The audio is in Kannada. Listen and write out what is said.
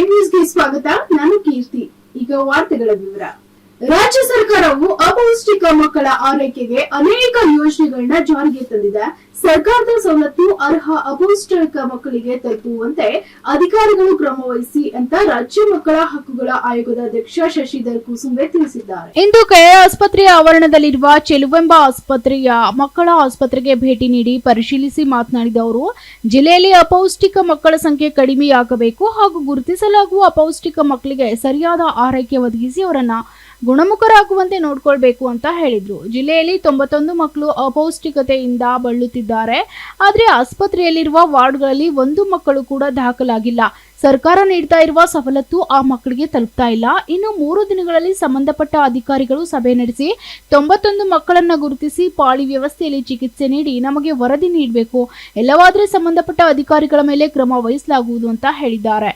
ನ್ಯೂಸ್ಗೆ ಸ್ವಾಗತ. ನಾನು ಕೀರ್ತಿ. ಈಗ ವಾರ್ತೆಗಳ ವಿವರ. ರಾಜ್ಯ ಸರ್ಕಾರವು ಅಪೌಷ್ಟಿಕ ಮಕ್ಕಳ ಆರೈಕೆಗೆ ಅನೇಕ ಯೋಜನೆಗಳನ್ನ ಜಾರಿಗೆ ತಂದಿದೆ. ಸರ್ಕಾರದ ಸವಲತ್ತು, ಅರ್ಹ ಅಪೌಷ್ಟಿಕ ಮಕ್ಕಳಿಗೆ ತಲುಪುವಂತೆ ಅಧಿಕಾರಿಗಳು ಕ್ರಮ ವಹಿಸಿ ಅಂತ ರಾಜ್ಯ ಮಕ್ಕಳ ಹಕ್ಕುಗಳ ಆಯೋಗದ ಅಧ್ಯಕ್ಷ ಶಶಿಧರ್ ಕುಸುಂಬೆ ತಿಳಿಸಿದ್ದಾರೆ. ಇಂದು ಕೆರೆ ಆಸ್ಪತ್ರೆಯ ಆವರಣದಲ್ಲಿರುವ ಚೆಲುವೆಂಬ ಆಸ್ಪತ್ರೆಯ ಮಕ್ಕಳ ಆಸ್ಪತ್ರೆಗೆ ಭೇಟಿ ನೀಡಿ ಪರಿಶೀಲಿಸಿ ಮಾತನಾಡಿದ ಅವರು, ಜಿಲ್ಲೆಯಲ್ಲಿ ಅಪೌಷ್ಟಿಕ ಮಕ್ಕಳ ಸಂಖ್ಯೆ ಕಡಿಮೆಯಾಗಬೇಕು ಹಾಗೂ ಗುರುತಿಸಲಾಗುವ ಅಪೌಷ್ಟಿಕ ಮಕ್ಕಳಿಗೆ ಸರಿಯಾದ ಆರೈಕೆ ಒದಗಿಸಿ ಅವರನ್ನ ಗುಣಮುಖರಾಗುವಂತೆ ನೋಡ್ಕೊಳ್ಬೇಕು ಅಂತ ಹೇಳಿದ್ರು. ಜಿಲ್ಲೆಯಲ್ಲಿ ತೊಂಬತ್ತೊಂದು ಮಕ್ಕಳು ಅಪೌಷ್ಟಿಕತೆಯಿಂದ ಬಳಲುತ್ತಿದ್ದಾರೆ. ಆದರೆ ಆಸ್ಪತ್ರೆಯಲ್ಲಿರುವ ವಾರ್ಡ್ಗಳಲ್ಲಿ ಒಂದು ಮಕ್ಕಳು ಕೂಡ ದಾಖಲಾಗಿಲ್ಲ. ಸರ್ಕಾರ ನೀಡ್ತಾ ಇರುವ ಸವಲತ್ತು ಆ ಮಕ್ಕಳಿಗೆ ತಲುಪ್ತಾ ಇಲ್ಲ. ಇನ್ನು ಮೂರು ದಿನಗಳಲ್ಲಿ ಸಂಬಂಧಪಟ್ಟ ಅಧಿಕಾರಿಗಳು ಸಭೆ ನಡೆಸಿ ತೊಂಬತ್ತೊಂದು ಮಕ್ಕಳನ್ನ ಗುರುತಿಸಿ ಪಾಳಿ ವ್ಯವಸ್ಥೆಯಲ್ಲಿ ಚಿಕಿತ್ಸೆ ನೀಡಿ ನಮಗೆ ವರದಿ ನೀಡಬೇಕು. ಎಲ್ಲವಾದರೆ ಸಂಬಂಧಪಟ್ಟ ಅಧಿಕಾರಿಗಳ ಮೇಲೆ ಕ್ರಮ ವಹಿಸಲಾಗುವುದು ಅಂತ ಹೇಳಿದ್ದಾರೆ.